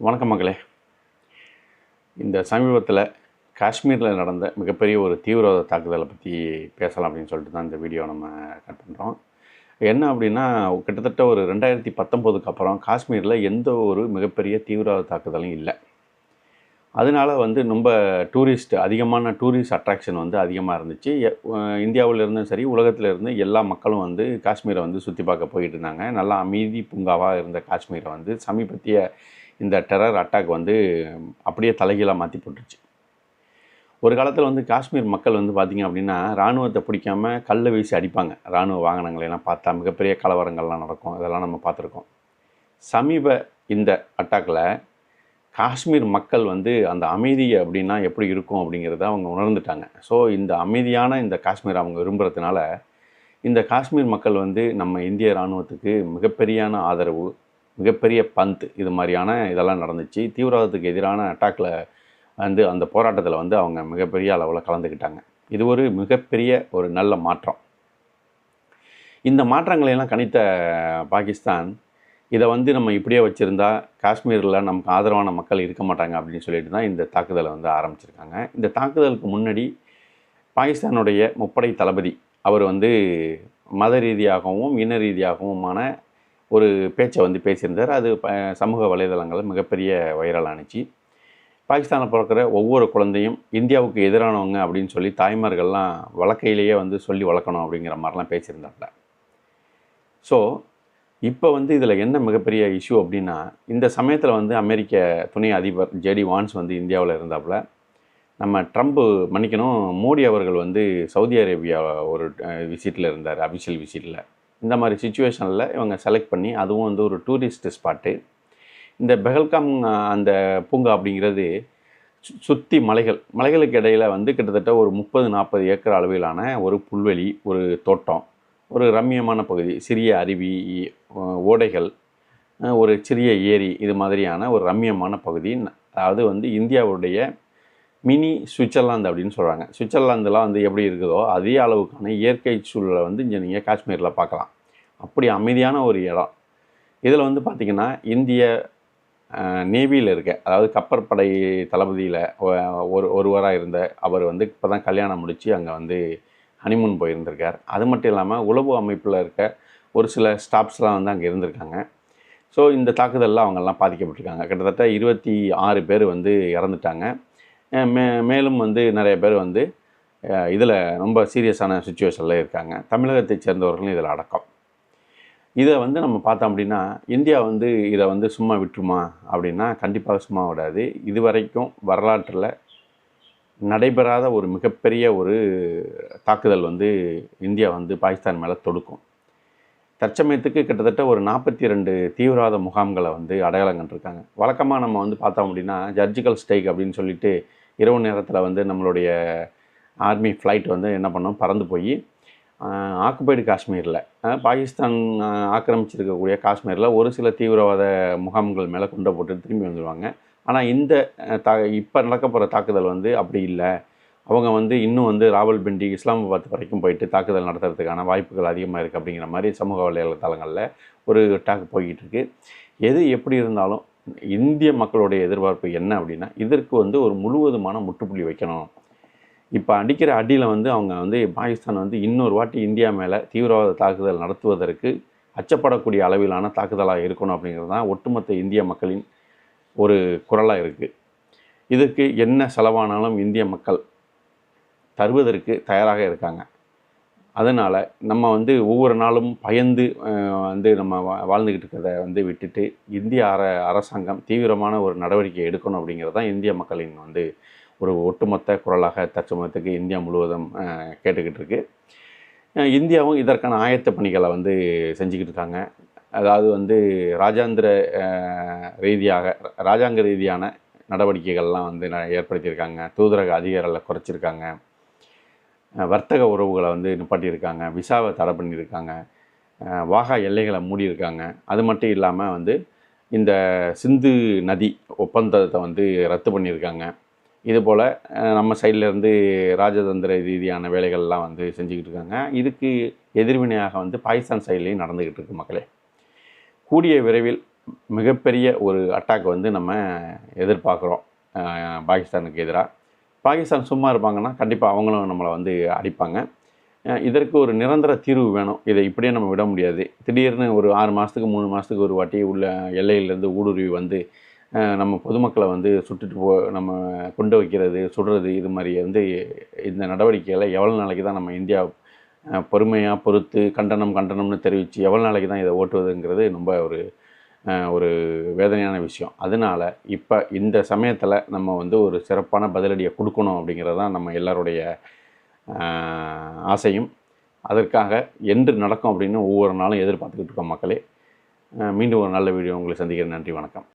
வணக்கம் மகளே. இந்த சமீபத்தில் காஷ்மீரில் நடந்த மிகப்பெரிய ஒரு தீவிரவாத தாக்குதலை பற்றி பேசலாம் அப்படின்னு சொல்லிட்டு தான் இந்த வீடியோ நம்ம கட் பண்ணுறோம் என்ன அப்படின்னா கிட்டத்தட்ட ஒரு ரெண்டாயிரத்தி பத்தொம்போதுக்கு அப்புறம் காஷ்மீரில் எந்த ஒரு மிகப்பெரிய தீவிரவாத தாக்குதலும் இல்லை. அதனால வந்து ரொம்ப டூரிஸ்ட் அதிகமான டூரிஸ்ட் அட்ராக்ஷன் வந்து அதிகமாக இருந்துச்சு. இந்தியாவிலிருந்தும் இருந்தும் சரி உலகத்திலிருந்து எல்லா மக்களும் வந்து காஷ்மீரை வந்து சுற்றி பார்க்க போயிட்டு இருந்தாங்க. நல்லா அமைதி பூங்காவாக இருந்த காஷ்மீரை வந்து சமீபத்திய இந்த டெரர் அட்டாக் வந்து அப்படியே தலைகீழாக மாற்றி போட்டுருச்சு. ஒரு காலத்தில் வந்து காஷ்மீர் மக்கள் வந்து பார்த்திங்க அப்படின்னா இராணுவத்தை பிடிக்காம கல்லை வீசி அடிப்பாங்க. இராணுவ வாகனங்களை எல்லாம் பார்த்தா மிகப்பெரிய கலவரங்கள்லாம் நடக்கும். இதெல்லாம் நம்ம பார்த்துருக்கோம். சமீப இந்த அட்டாக்கில் காஷ்மீர் மக்கள் வந்து அந்த அமைதி அப்படின்னா எப்படி இருக்கும் அப்படிங்கிறத அவங்க உணர்ந்துட்டாங்க. ஸோ இந்த அமைதியான இந்த காஷ்மீர் அவங்க விரும்புறதுனால இந்த காஷ்மீர் மக்கள் வந்து நம்ம இந்திய இராணுவத்துக்கு மிகப்பெரியான ஆதரவு மிகப்பெரிய பந்த் இது மாதிரியான இதெல்லாம் நடந்துச்சு. தீவிரவாதத்துக்கு எதிரான அட்டாக்கில் வந்து அந்த போராட்டத்தில் வந்து அவங்க மிகப்பெரிய அளவில் கலந்துக்கிட்டாங்க. இது ஒரு மிகப்பெரிய ஒரு நல்ல மாற்றம். இந்த மாற்றங்களையெல்லாம் கணித்த பாகிஸ்தான் இதை வந்து நம்ம இப்படியே வச்சுருந்தா காஷ்மீரில் நமக்கு ஆதரவான மக்கள் இருக்க மாட்டாங்க அப்படின்னு சொல்லிட்டு தான் இந்த தாக்குதலை வந்து ஆரம்பிச்சிருக்காங்க. இந்த தாக்குதலுக்கு முன்னாடி பாகிஸ்தானுடைய முப்படை தளபதி அவர் வந்து மத ரீதியாகவும் இன ரீதியாகவுமான ஒரு பேச்சை வந்து பேசியிருந்தார். அது ப- சமூக வலைதளங்களில் மிகப்பெரிய வைரல் ஆணுச்சு பாகிஸ்தானில் பிறக்கிற ஒவ்வொரு குழந்தையும் இந்தியாவுக்கு எதிரானவங்க அப்படின்னு சொல்லி தாய்மார்கள்லாம் வழக்கையிலேயே வந்து சொல்லி வளர்க்கணும் அப்படிங்கிற மாதிரிலாம் பேசியிருந்தாங்க ஸோ இப்போ வந்து இதில் என்ன மிகப்பெரிய இஷ்யூ அப்படின்னா இந்த சமயத்தில் வந்து அமெரிக்க துணை அதிபர் ஜேடி வான்ஸ் வந்து இந்தியாவில் இருந்தாப்புல நம்ம ட்ரம்ப்பு மன்னிக்கணும் மோடி அவர்கள் வந்து சவுதி அரேபியா ஒரு விசிட்டில் இருந்தார் அபிஷியல் விசிட்டில் இந்த மாதிரி சுச்சுவேஷனில் இவங்க செலக்ட் பண்ணி அதுவும் வந்து ஒரு டூரிஸ்ட் ஸ்பாட்டு இந்த பெஹல்காம் அந்த பூங்கா அப்படிங்கிறது சு- மலைகள். மலைகளுக்கு இடையில் வந்து கிட்டத்தட்ட ஒரு முப்பது நாற்பது ஏக்கர் அளவிலான ஒரு புல்வெளி ஒரு தோட்டம் ஒரு ரம்மியமான பகுதி. சிறிய அருவி ஓடைகள் ஒரு சிறிய ஏரி இது மாதிரியான ஒரு ரம்மியமான பகுதி. அதாவது வந்து இந்தியாவுடைய மினி சுவிட்சர்லாந்து அப்படின்னு சொல்கிறாங்க சுவிட்சர்லாந்துலாம் வந்து எப்படி இருக்குதோ அதே அளவுக்கான இயற்கை சூழலை வந்து இங்கே நீங்கள் காஷ்மீரில் பார்க்கலாம். அப்படி அமைதியான ஒரு இடம். இதில் வந்து பார்த்திங்கன்னா இந்திய நேவியில் இருக்க அதாவது கப்பற்படை தளபதியில் ஒரு ஒருவராக இருந்த அவர் வந்து இப்போ தான் கல்யாணம் முடித்து அங்கே வந்து ஹனிமூன் போயிருந்திருக்கார். அது மட்டும் இல்லாமல் உளவு அமைப்பில் இருக்க ஒரு சில ஸ்டாஃப்ஸ்லாம் வந்து அங்கே இருந்திருக்காங்க. ஸோ இந்த தாக்குதலில் அவங்கெல்லாம் பாதிக்கப்பட்டிருக்காங்க. கிட்டத்தட்ட இருபத்தி ஆறு பேர் வந்து இறந்துட்டாங்க. மே மேலும் வந்து நிறைய பேர் வந்து இதில் ரொம்ப சீரியஸான சுச்சுவேஷனில் இருக்காங்க. தமிழகத்தைச் சேர்ந்தவர்களும் இதில் அடக்கம். இதை வந்து நம்ம பார்த்தோம் அப்படின்னா இந்தியா வந்து இதை வந்து சும்மா விட்டுருமா அப்படின்னா கண்டிப்பாக சும்மா விடாது. இது வரைக்கும் வரலாற்றில் நடைபெறாத ஒரு மிகப்பெரிய ஒரு தாக்குதல் வந்து இந்தியா வந்து பாகிஸ்தான் மேலே தொடுக்கும். தற்சமயத்துக்கு கிட்டத்தட்ட ஒரு நாற்பத்தி ரெண்டு தீவிரவாத முகாம்களை வந்து அடையாளம் கண்டிருக்காங்க. வழக்கமாக நம்ம வந்து பார்த்தோம் அப்படின்னா ஜர்ஜிக்கல் ஸ்டைக் அப்படின்னு சொல்லிட்டு இரவு நேரத்தில் வந்து நம்மளுடைய ஆர்மி ஃப்ளைட் வந்து என்ன பண்ணோம்? பறந்து போய் ஆக்குபைடு காஷ்மீரில் பாகிஸ்தான் ஆக்கிரமிச்சிருக்கக்கூடிய காஷ்மீரில் ஒரு சில தீவிரவாத முகாம்கள் மேலே குண்டை போட்டு திரும்பி வந்துடுவாங்க ஆனால் இந்த தா இப்போ நடக்க போகிற தாக்குதல் வந்து அப்படி இல்லை. அவங்க வந்து இன்னும் வந்து ராவல்பிண்டி இஸ்லாமாபாத் வரைக்கும் போயிட்டு தாக்குதல் நடத்துறதுக்கான வாய்ப்புகள் அதிகமாக இருக்குது அப்படிங்கிற மாதிரி சமூக வலைதளங்களில் ஒரு டாக் போய்கிட்டு இருக்கு. எது எப்படி இருந்தாலும் இந்திய மக்களுடைய எதிர்பார்ப்பு என்ன அப்படின்னா இதற்கு வந்து ஒரு முழுவதுமான முற்றுப்புள்ளி வைக்கணும். இப்போ அடிக்கிற அடியில் வந்து அவங்க வந்து பாகிஸ்தான் வந்து இன்னொரு வாட்டி இந்தியா மேலே தீவிரவாத தாக்குதல் நடத்துவதற்கு அச்சப்படக்கூடிய அளவிலான தாக்குதலாக இருக்கணும் அப்படிங்கிறது தான் ஒட்டுமொத்த இந்திய மக்களின் ஒரு குரலாக இருக்குது இதுக்கு என்ன செலவானாலும் இந்திய மக்கள் தருவதற்கு தயாராக இருக்காங்க. அதனால் நம்ம வந்து ஒவ்வொரு நாளும் பயந்து வந்து நம்ம வா- வாழ்ந்துக்கிட்டு இருக்கிறத வந்து விட்டுட்டு இந்திய அர அரசாங்கம் தீவிரமான ஒரு நடவடிக்கை எடுக்கணும் அப்படிங்கிறது தான் இந்திய மக்களின் வந்து ஒரு ஒட்டுமொத்த குரலாக தற்சமயத்துக்கு இந்தியா முழுவதும் கேட்டுக்கிட்டு இருக்குது இந்தியாவும் இதற்கான ஆயத்த பணிகளை வந்து செஞ்சுக்கிட்டு இருக்காங்க. அதாவது வந்து ராஜாந்திர ரீதியாக ராஜாங்க ரீதியான நடவடிக்கைகள்லாம் வந்து ந- ஏற்படுத்தியிருக்காங்க. தூதரக அதிகாரிகளை குறைச்சிருக்காங்க. வர்த்தக உறவுகளை வந்து நிப்பாட்டியிருக்காங்க விசாவை தடை பண்ணியிருக்காங்க வாகா எல்லைகளை மூடியிருக்காங்க. அது மட்டும் இல்லாமல் வந்து இந்த சிந்து நதி ஒப்பந்தத்தை வந்து ரத்து பண்ணியிருக்காங்க. இதுபோல் நம்ம சைட்லேருந்து ராஜதந்திர ரீதியான வேலைகள்லாம் வந்து செஞ்சுக்கிட்டு இருக்காங்க இதுக்கு எதிர்வினையாக வந்து பாகிஸ்தான் சைட்லேயும் நடந்துக்கிட்டு இருக்கு மக்களே. கூடிய விரைவில் மிகப்பெரிய ஒரு அட்டாக் வந்து நம்ம எதிர்பார்க்குறோம் பாகிஸ்தானுக்கு எதிராக பாகிஸ்தான் சும்மா இருப்பாங்கன்னா கண்டிப்பாக அவங்களும் நம்மளை வந்து அடிப்பாங்க. இதற்கு ஒரு நிரந்தர தீர்வு வேணும். இதை இப்படியே நம்ம விட முடியாது. திடீர்னு ஒரு ஆறு மாதத்துக்கு மூணு மாதத்துக்கு ஒரு வாட்டி உள்ள எல்லையிலேருந்து ஊடுருவி வந்து நம்ம பொதுமக்களை வந்து சுட்டுட்டு போ நம்ம கொண்டு வைக்கிறது சுடுறது இது மாதிரி வந்து இந்த நடவடிக்கைகளை எவ்வளோ நாளைக்கு தான் நம்ம இந்தியா பொறுமையாக பொறுத்து கண்டனம் கண்டனம்னு தெரிவித்து எவ்வளோ நாளைக்கு தான் இதை ஓட்டுவதுங்கிறது ரொம்ப ஒரு ஒரு வேதனையான விஷயம். அதனால் இப்போ இந்த சமயத்தில் நம்ம வந்து ஒரு சிறப்பான பதிலடியை கொடுக்கணும் அப்படிங்கிறது தான் நம்ம எல்லாருடைய ஆசையும். அதற்காக என்று நடக்கும் அப்படின்னு ஒவ்வொரு நாளும் எதிர்பார்த்துக்கிட்டு இருக்கோம் மக்களே. மீண்டும் ஒரு நல்ல வீடியோ உங்களை சந்திக்கிறேன். நன்றி வணக்கம்.